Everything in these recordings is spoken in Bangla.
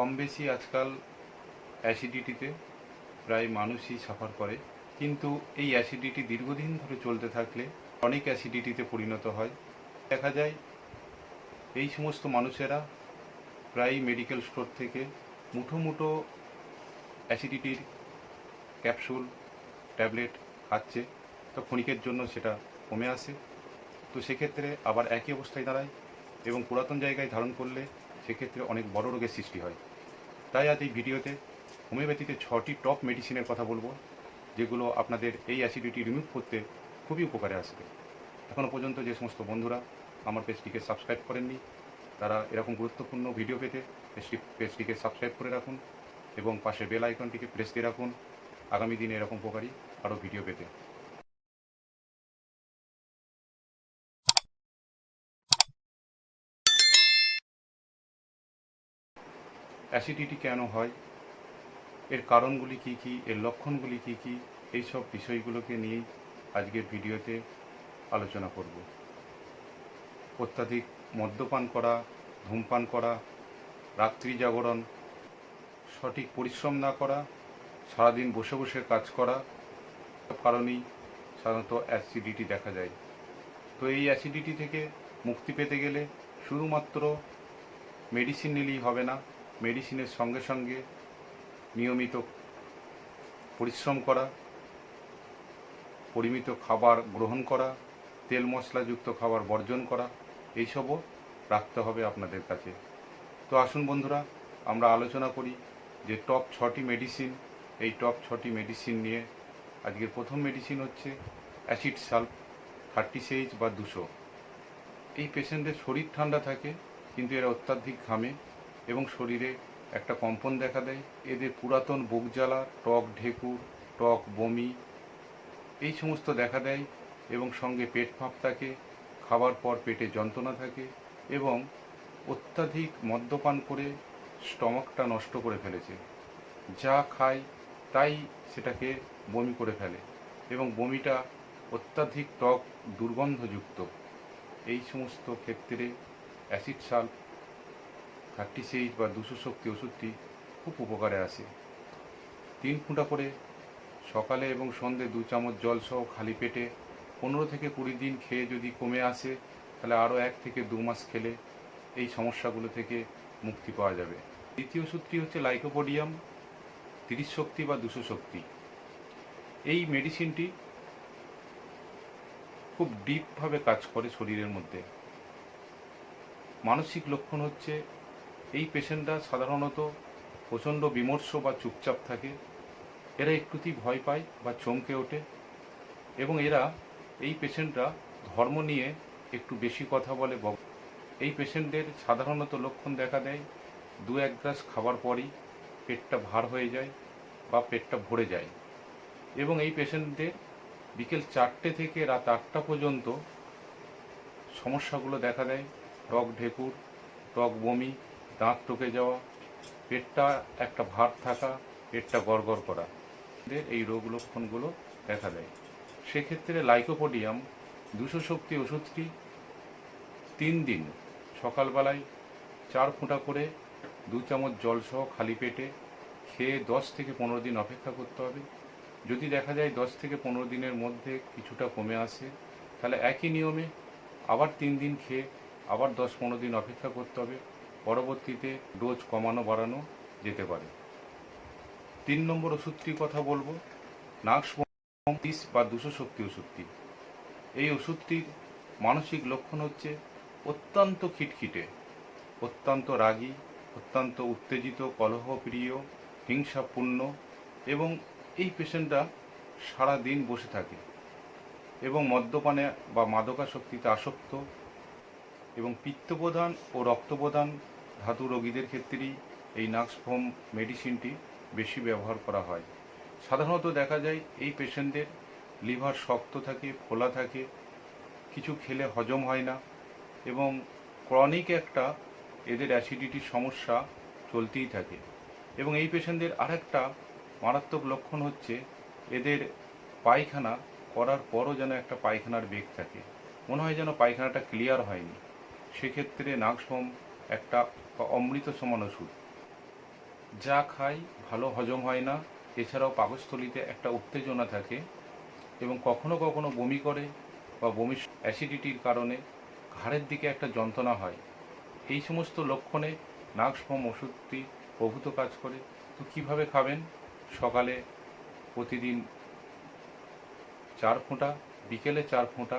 কম বেশি আজকাল অ্যাসিডিটিতে প্রায় মানুষই সাফার করে। কিন্তু এই অ্যাসিডিটি দীর্ঘদিন ধরে চলতে থাকলে অনেক অ্যাসিডিটিতে পরিণত হয়। দেখা যায় এই সমস্ত মানুষেরা প্রায় মেডিকেল স্টোর থেকে মুঠো মুঠো অ্যাসিডিটির ক্যাপসুল ট্যাবলেট খাচ্ছে তো ক্ষণিকের জন্য সেটা কমে আসে। তো সেক্ষেত্রে আবার একই অবস্থায় দাঁড়ায় এবং পুরাতন জায়গায় ধারণ করলে সেক্ষেত্রে অনেক বড় রোগের সৃষ্টি হয়। তাই আজ এই ভিডিওতে হোমিওপ্যাথিতে ছটি টপ মেডিসিনের কথা বলব, যেগুলো আপনাদের এই অ্যাসিডিটি রিমুভ করতে খুবই উপকারে আসবে। এখনও পর্যন্ত যে সমস্ত বন্ধুরা আমার পেজটিকে সাবস্ক্রাইব করেননি, তারা এরকম গুরুত্বপূর্ণ ভিডিও পেতে পেজটি পেজটিকে সাবস্ক্রাইব করে রাখুন এবং পাশে বেল আইকনটিকে প্রেস দিয়ে রাখুন। আগামী দিনে এরকম উপকারী আরও ভিডিও পেতে। অ্যাসিডিটি কেন হয়? এর কারণগুলি কি কি? এর লক্ষণগুলি কি কি? এই সব বিষয়গুলোকে নিয়েই আজকের ভিডিওতে আলোচনা করব। অত্যাধিক মদ্যপান করা, ধূমপান করা, রাত্রি জাগরণ, সঠিক পরিশ্রম না করা, সারাদিন বসে বসে কাজ করা কারণেই সাধারণত অ্যাসিডিটি দেখা যায়। তো এই অ্যাসিডিটি থেকে মুক্তি পেতে গেলে শুধুমাত্র মেডিসিন নিলেই হবে না মেডিসিনের সঙ্গে সঙ্গে নিয়মিত পরিশ্রম করা, পরিমিত খাবার গ্রহণ করা, তেল মশলাযুক্ত খাবার বর্জন করা, এইসবও রাখতে হবে আপনাদের কাছে। তো আসুন বন্ধুরা, আমরা আলোচনা করি যে টপ ছটি মেডিসিন এই টপ ছটি মেডিসিন নিয়ে। আজকের প্রথম মেডিসিন হচ্ছে অ্যাসিড সাল্প থার্টি সেইজ বা দুশো। এই পেশেন্টের শরীর ঠান্ডা থাকে, কিন্তু এরা অত্যাধিক ঘামে। এবং শরীরে একটা কম্পন দেখা দেয়। এদের পুরাতন বুক জ্বালা টক ঢেকুর, টক বমি, এই সমস্ত দেখা দেয় এবং সঙ্গে পেট ফাঁপ থাকে খাবার পর পেটে যন্ত্রণা থাকে এবং অত্যাধিক মদ্যপান করে স্টমাকটা নষ্ট করে ফেলেছে। যা খায় তাই সেটাকে বমি করে ফেলে এবং বমিটা অত্যাধিক টক দুর্গন্ধযুক্ত। এই সমস্ত ক্ষেত্রে অ্যাসিড সাল্প থার্টি সেইট বা দুশো শক্তি ওষুধটি খুব উপকারে আসে। তিন ফুঁটা করে সকালে এবং সন্ধে দু চামচ জল সহ খালি পেটে পনেরো থেকে কুড়ি দিন খেয়ে যদি কমে আসে, তাহলে আরও এক থেকে দু মাস খেলে এই সমস্যাগুলো থেকে মুক্তি পাওয়া যাবে। দ্বিতীয় ওষুধটি হচ্ছে লাইকোপোডিয়াম, তিরিশ শক্তি বা দুশো শক্তি। এই মেডিসিনটি খুব ডিপভাবে কাজ করে শরীরের মধ্যে। মানসিক লক্ষণ হচ্ছে এই পেশেন্টরা সাধারণত প্রচণ্ড বিমর্ষ বা চুপচাপ থাকে। এরা একটুতেই ভয় পায় বা চমকে ওঠে এবং এরা এই পেশেন্টরা ধর্ম নিয়ে একটু বেশি কথা বলে এই পেশেন্টদের সাধারণত লক্ষণ দেখা দেয় দু এক গ্লাস খাবার পরই পেটটা ভার হয়ে যায় বা পেটটা ভরে যায় এবং এই পেশেন্টদের বিকেল চারটে থেকে রাত আটটা পর্যন্ত সমস্যাগুলো দেখা দেয়, টক ঢেকুর, টক বমি দাঁত টকে যাওয়া, পেটটা একটা ভার থাকা, পেটটা গড়গড় করা। এই রোগ লক্ষণগুলো দেখা দেয়। সেক্ষেত্রে লাইকোপোডিয়াম দুশো শক্তি ওষুধটি তিন দিন সকালবেলায় চার ফোঁটা করে দু চামচ জল সহ খালি পেটে খেয়ে দশ থেকে পনেরো দিন অপেক্ষা করতে হবে। যদি দেখা যায় দশ থেকে পনেরো দিনের মধ্যে কিছুটা কমে আসে, তাহলে একই নিয়মে আবার তিন দিন খেয়ে আবার দশ পনেরো দিন অপেক্ষা করতে হবে। পরবর্তীতে ডোজ কমানো বাড়ানো যেতে পারে। তিন নম্বর ওষুধটির কথা বলব। নাক্স বা দুশো শক্তি ওষুধটি। এই ওষুধটির মানসিক লক্ষণ হচ্ছে অত্যন্ত খিটখিটে, অত্যন্ত রাগী, অত্যন্ত উত্তেজিত, কলহপ্রিয়, হিংসাপূর্ণ এবং এই পেশেন্টরা সারা দিন বসে থাকে এবং মদ্যপানে বা মাদকাসক্তিতে আসক্ত এবং পিত্তপ্রদান ও রক্তপ্রদান ধাতু রোগীদের ক্ষেত্রেই এই নাক্সফোম মেডিসিনটি বেশি ব্যবহার করা হয়। সাধারণত দেখা যায় এই পেশেন্টদের লিভার শক্ত থাকে, ফোলা থাকে, কিছু খেলে হজম হয় না এবং ক্রনিক একটা এদের অ্যাসিডিটির সমস্যা চলতেই থাকে এবং এই পেশেন্টদের আরেকটা মারাত্মক লক্ষণ হচ্ছে এদের পায়খানা করার পরও যেন একটা পায়খানার বেগ থাকে। মনে হয় যেন পায়খানাটা ক্লিয়ার হয়নি। সেক্ষেত্রে নাগসম একটা অমৃত সমান ওষুধ। যা খাই, ভালো হজম হয় না। এছাড়াও পাকস্থলিতে একটা উত্তেজনা থাকে এবং কখনো কখনো বমি করে বা বমি অ্যাসিডিটির কারণে ঘাড়ের দিকে একটা যন্ত্রণা হয়। এই সমস্ত লক্ষণে নাক্সফম ওষুধটি প্রভূত কাজ করে। তো কীভাবে খাবেন? সকালে প্রতিদিন চার ফোঁটা, বিকেলে চার ফোঁটা,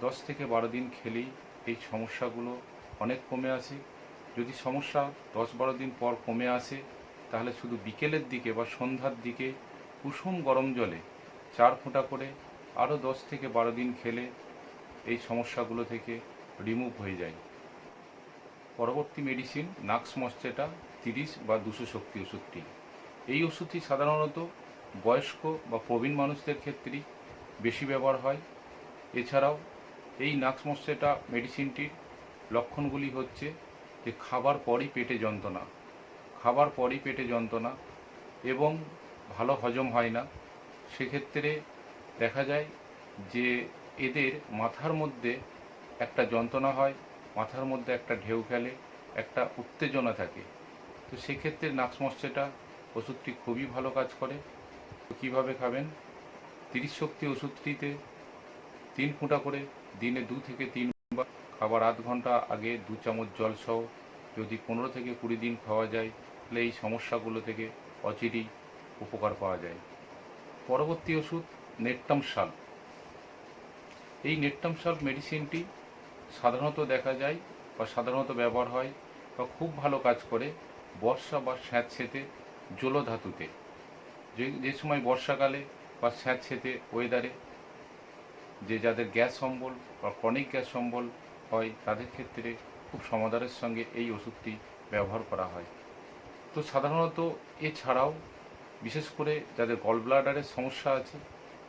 দশ থেকে বারো দিন খেলেই এই সমস্যাগুলো অনেক কমে আসে যদি সমস্যা দশ বারো দিন পর কমে আসে, তাহলে শুধু বিকেলের দিকে বা সন্ধ্যার দিকে কুসুম গরম জলে চার ফোঁটা করে আরও দশ থেকে বারো দিন খেলে এই সমস্যাগুলো থেকে রিমুভ হয়ে যায়। পরবর্তী মেডিসিন নাক্স মস্টেটা তিরিশ বা দুশো শক্তি ওষুধটি। এই ওষুধটি সাধারণত বয়স্ক বা প্রবীণ মানুষদের ক্ষেত্রেই বেশি ব্যবহার হয়। এছাড়াও এই নাক্স মস্টেটা মেডিসিনটির লক্ষণগুলি হচ্ছে যে খাবার পরই পেটে যন্ত্রণা, খাবার পরই পেটে যন্ত্রণা এবং ভালো হজম হয় না। সেক্ষেত্রে দেখা যায় যে এদের মাথার মধ্যে একটা যন্ত্রণা হয়, মাথার মধ্যে একটা ঢেউ খেলে, একটা উত্তেজনা থাকে। তো সেক্ষেত্রে নাক্সমস্যেটা ওষুধটি খুবই ভালো কাজ করে। কীভাবে খাবেন? তিরিশ শক্তি ওষুধটিতে তিন ফুঁটা করে দিনে দু থেকে তিনবার খাবার আধ ঘণ্টা আগে দু চামচ জল সহ যদি পনেরো থেকে কুড়ি দিন খাওয়া যায়, তাহলে এই সমস্যাগুলো থেকে অচিরেই উপকার পাওয়া যায়। পরবর্তী ওষুধ নেট্টাম শাল এই নেট্টাম শাল মেডিসিনটি সাধারণত দেখা যায় বা সাধারণত ব্যবহার হয় বা খুব ভালো কাজ করে বর্ষা বা স্যাঁতসেতে জলধাতুতে যে যে সময় বর্ষাকালে বা স্যাঁতসেতে ওয়েদারে যে যাদের গ্যাস অম্বল বা ক্রনিক গ্যাস অম্বল হয়, তাদের ক্ষেত্রে খুব সমাধানের সঙ্গে এই ওষুধটি ব্যবহার করা হয়। তো সাধারণত এছাড়াও বিশেষ করে যাদের গল ব্লাডারের সমস্যা আছে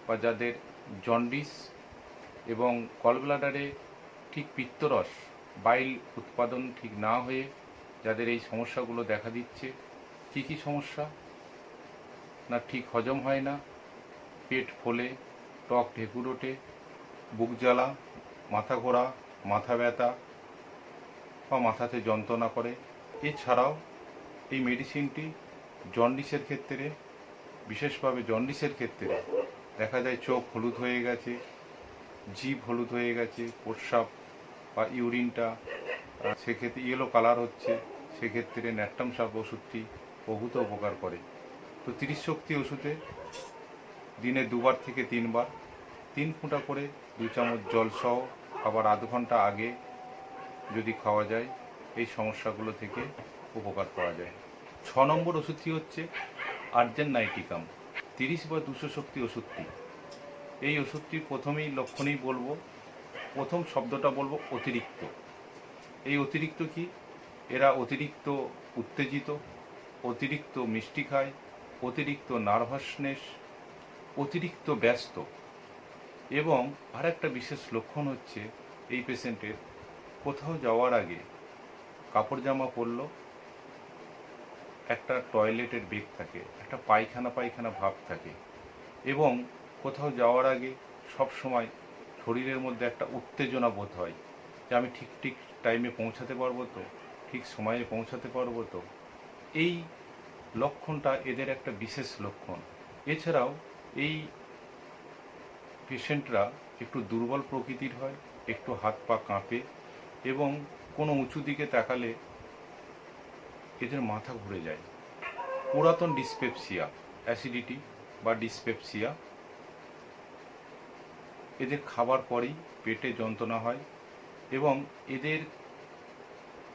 বা যাদের জন্ডিস এবং গল ব্লাডারে ঠিক পিত্তরস বাইল উৎপাদন ঠিক না হয়ে যাদের এই সমস্যাগুলো দেখা দিচ্ছে, কী কী সমস্যা? না ঠিক হজম হয় না, পেট ফোলে টক ঢেকুর ওঠে, বুক জ্বালা, মাথা ঘোরা মাথা ব্যথা বা মাথাতে যন্ত্রণা করে। এছাড়াও এই মেডিসিনটি জন্ডিসের ক্ষেত্রে, বিশেষভাবে জন্ডিসের ক্ষেত্রে দেখা যায় চোখ হলুদ হয়ে গেছে, জিভ হলুদ হয়ে গেছে, প্রস্রাব বা ইউরিনটা সেক্ষেত্রে ইয়েলো কালার হচ্ছে, সেক্ষেত্রে ন্যাট্টাম সাপ ওষুধটি বহুত উপকার করে। তো তিরিশ শক্তি ওষুধে দিনে দুবার থেকে তিনবার, তিন ফুঁটা করে দু চামচ জল সহ আবার আধ ঘণ্টা আগে যদি খাওয়া যায়, এই সমস্যাগুলো থেকে উপকার পাওয়া যায়। ছ নম্বর ওষুধটি হচ্ছে আর্জেন নাইটিকাম। তিরিশ বা দুশো শক্তি ওষুধটি। এই ওষুধটি প্রথমেই লক্ষণেই বলব, প্রথম শব্দটা বলব অতিরিক্ত। এই অতিরিক্ত কি? এরা অতিরিক্ত উত্তেজিত, অতিরিক্ত মিষ্টি খায়, অতিরিক্ত নার্ভাসনেস, অতিরিক্ত ব্যস্ত। এবং আর একটা বিশেষ লক্ষণ হচ্ছে এই পেশেন্টের কোথাও যাওয়ার আগে কাপড় জামা পরলো, একটা টয়লেটের বেগ থাকে, একটা পায়খানা পায়খানা ভাব থাকে এবং কোথাও যাওয়ার আগে সব সময় শরীরের মধ্যে একটা উত্তেজনা বোধ হয় যে আমি ঠিক ঠিক টাইমে পৌঁছাতে পারব তো, ঠিক সময়ে পৌঁছাতে পারব তো। এই লক্ষণটা এদের একটা বিশেষ লক্ষণ। এছাড়াও এই পেশেন্টরা একটু দুর্বল প্রকৃতির হয়, একটু হাত পা কাঁপে এবং কোনো উঁচু দিকে তাকালে এদের মাথা ঘুরে যায়। পুরাতন ডিসপেপসিয়া, অ্যাসিডিটি বা ডিসপেপসিয়া, এদের খাবার পরেই পেটে যন্ত্রণা হয় এবং এদের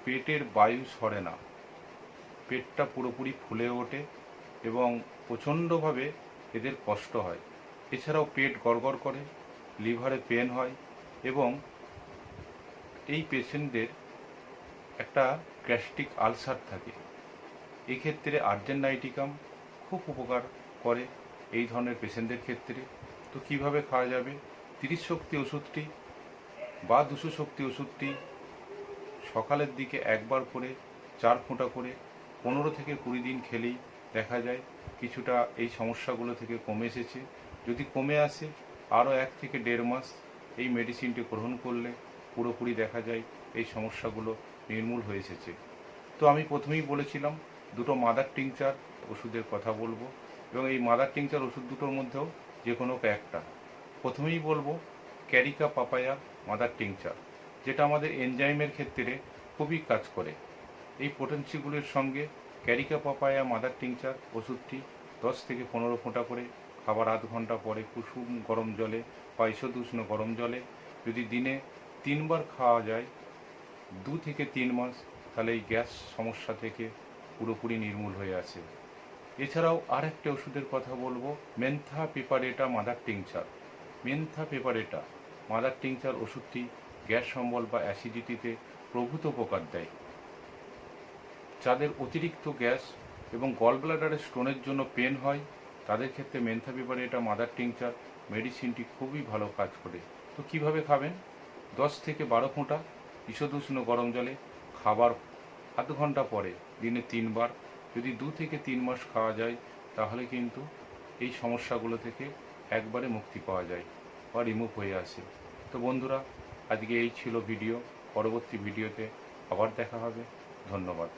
পেটের বায়ু সরে না। পেটটা পুরোপুরি ফুলে ওঠে এবং প্রচণ্ডভাবে এদের কষ্ট হয়। এছাড়াও পেট গড়গড় করে, লিভারে পেন হয় এবং এই পেশেন্টদের একটা গ্যাস্ট্রিক আলসার থাকে। এক্ষেত্রে আর্জেন্ট নাইটিকাম খুব উপকার করে এই ধরনের পেশেন্টদের ক্ষেত্রে। তো কীভাবে খাওয়া যাবে? তিরিশ শক্তি ওষুধটি বা দুশো শক্তি ওষুধটি সকালের দিকে একবার করে, চার ফোঁটা করে, পনেরো থেকে কুড়ি দিন খেলেই দেখা যায়। কিছুটা এই সমস্যাগুলো থেকে কমে এসেছে। যদি কমে আসে, আরও এক থেকে দেড় মাস এই মেডিসিনটি গ্রহণ করলে পুরোপুরি দেখা যায় এই সমস্যাগুলো নির্মূল হয়ে এসেছে। তো আমি প্রথমেই বলেছিলাম, দুটো মাদার টিংচার ওষুধের কথা বলব এবং এই মাদার টিংচার ওষুধ দুটোর মধ্যেও যে কোনো একটা। প্রথমেই বলব ক্যারিকা পাপায়া মাদার টিংচার যেটা আমাদের এনজাইমের ক্ষেত্রে খুবই কাজ করে। এই পোটেন্সিগুলির সঙ্গে ক্যারিকা পাপায়া মাদার টিংচার ওষুধটি দশ থেকে পনেরো ফোঁটা করে খাবার আধ ঘণ্টা পরে কুসুম গরম জলে বা ঈষদ উষ্ণ গরম জলে। যদি দিনে তিনবার খাওয়া যায়, দু থেকে তিন মাস, তাহলে এই গ্যাস সমস্যা থেকে পুরোপুরি নির্মূল হয়ে আসে এছাড়াও আরেকটা ওষুধের কথা বলব, mentha piperita mother tincture. Mentha piperita mother tincture ওষুধটি গ্যাস সম্বল বা অ্যাসিডিটিতে প্রভূত উপকার দেয়। যাদের অতিরিক্ত গ্যাস এবং গল ব্লাডারের স্টোনের জন্য পেন হয় তাদের ক্ষেত্রে মেন্থা পেপারে এটা মাদার টিংচার মেডিসিনটি খুবই ভালো কাজ করে। তো কীভাবে খাবেন? দশ থেকে বারো ফোঁটা ঈষদুষ্ণ গরম জলে খাবার আধ ঘণ্টা পরে, দিনে তিনবার। যদি দু থেকে তিন মাস খাওয়া যায়, তাহলে কিন্তু এই সমস্যাগুলো থেকে একবারে মুক্তি পাওয়া যায় বা রিমুভ হয়ে আসে। তো বন্ধুরা, আজকে এই ছিল ভিডিও। পরবর্তী ভিডিওতে আবার দেখা হবে। ধন্যবাদ।